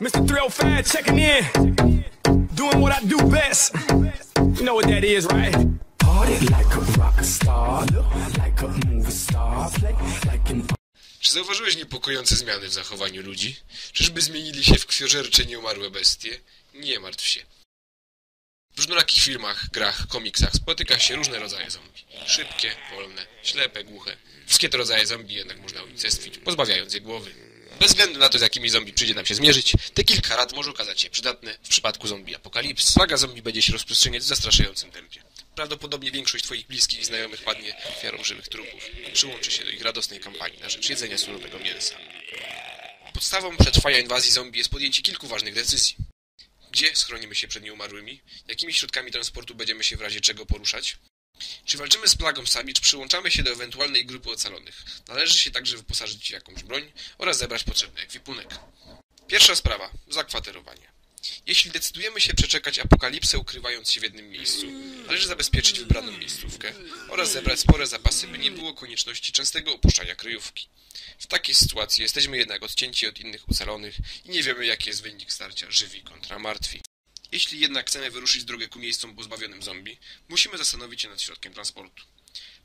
Mr. 305 checking in. Doing what I do best. You know what that is, right? Party like a rock star, like a movie star, like an Czy zauważyłeś niepokojące zmiany w zachowaniu ludzi? Czyżby zmienili się w krwiożercze nieumarłe bestie? Nie martw się. W różnorakich filmach, grach, komiksach spotyka się różne rodzaje zombie. Szybkie, wolne, ślepe, głuche. Wszystkie te rodzaje zombie jednak można unicestwić, pozbawiając je głowy. Bez względu na to, z jakimi zombie przyjdzie nam się zmierzyć, te kilka rad może okazać się przydatne w przypadku zombie apokalips. Plaga zombie będzie się rozprzestrzeniać w zastraszającym tempie. Prawdopodobnie większość Twoich bliskich i znajomych padnie ofiarą żywych trupów. Przyłączy się do ich radosnej kampanii na rzecz jedzenia surowego mięsa. Podstawą przetrwania inwazji zombie jest podjęcie kilku ważnych decyzji. Gdzie schronimy się przed nieumarłymi? Jakimi środkami transportu będziemy się w razie czego poruszać? Czy walczymy z plagą sami, czy przyłączamy się do ewentualnej grupy ocalonych? Należy się także wyposażyć w jakąś broń oraz zebrać potrzebny ekwipunek. Pierwsza sprawa. Zakwaterowanie. Jeśli decydujemy się przeczekać apokalipsę ukrywając się w jednym miejscu, należy zabezpieczyć wybraną miejscówkę oraz zebrać spore zapasy, by nie było konieczności częstego opuszczania kryjówki. W takiej sytuacji jesteśmy jednak odcięci od innych ocalonych i nie wiemy jaki jest wynik starcia żywi kontra martwi. Jeśli jednak chcemy wyruszyć drogę ku miejscom pozbawionym zombie, musimy zastanowić się nad środkiem transportu.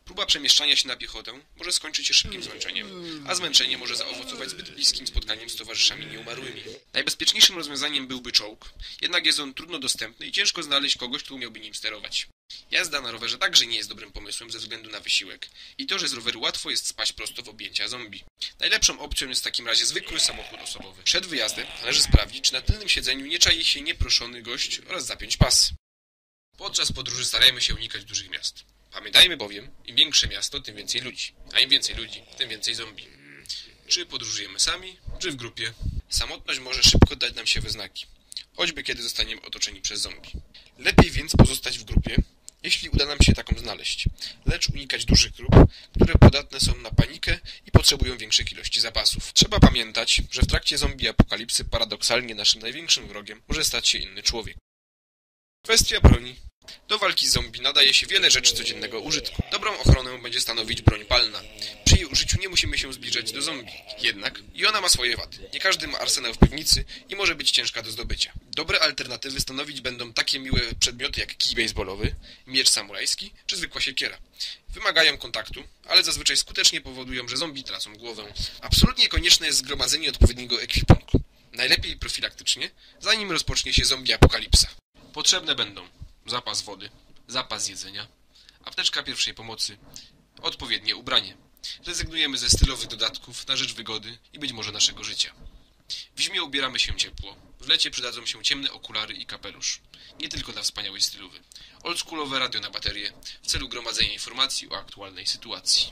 Próba przemieszczania się na piechotę może skończyć się szybkim zmęczeniem, a zmęczenie może zaowocować zbyt bliskim spotkaniem z towarzyszami nieumarłymi. Najbezpieczniejszym rozwiązaniem byłby czołg, jednak jest on trudno dostępny i ciężko znaleźć kogoś, kto umiałby nim sterować. Jazda na rowerze także nie jest dobrym pomysłem ze względu na wysiłek i to, że z roweru łatwo jest spaść prosto w objęcia zombie. Najlepszą opcją jest w takim razie zwykły samochód osobowy. Przed wyjazdem należy sprawdzić, czy na tylnym siedzeniu nie czai się nieproszony gość oraz zapiąć pas. Podczas podróży starajmy się unikać dużych miast. Pamiętajmy bowiem, im większe miasto, tym więcej ludzi, a im więcej ludzi, tym więcej zombie. Czy podróżujemy sami, czy w grupie? Samotność może szybko dać nam się we znaki, choćby kiedy zostaniemy otoczeni przez zombie. Lepiej więc pozostać w grupie, jeśli uda nam się taką znaleźć, lecz unikać dużych grup, które podatne są na panikę i potrzebują większych ilości zapasów. Trzeba pamiętać, że w trakcie zombie apokalipsy paradoksalnie naszym największym wrogiem może stać się inny człowiek. Kwestia broni. Do walki z zombie nadaje się wiele rzeczy codziennego użytku. Dobrą ochronę będzie stanowić broń palna. Przy jej użyciu nie musimy się zbliżać do zombie. Jednak i ona ma swoje wady. Nie każdy ma arsenał w piwnicy i może być ciężka do zdobycia. Dobre alternatywy stanowić będą takie miłe przedmioty jak kij baseballowy, miecz samurajski czy zwykła siekiera. Wymagają kontaktu, ale zazwyczaj skutecznie powodują, że zombie tracą głowę. Absolutnie konieczne jest zgromadzenie odpowiedniego ekwipunku. Najlepiej profilaktycznie, zanim rozpocznie się zombie apokalipsa. Potrzebne będą zapas wody, zapas jedzenia, apteczka pierwszej pomocy, odpowiednie ubranie. Rezygnujemy ze stylowych dodatków na rzecz wygody i być może naszego życia. W zimie ubieramy się ciepło, w lecie przydadzą się ciemne okulary i kapelusz. Nie tylko dla wspaniałej stylowy. Oldschoolowe radio na baterię w celu gromadzenia informacji o aktualnej sytuacji.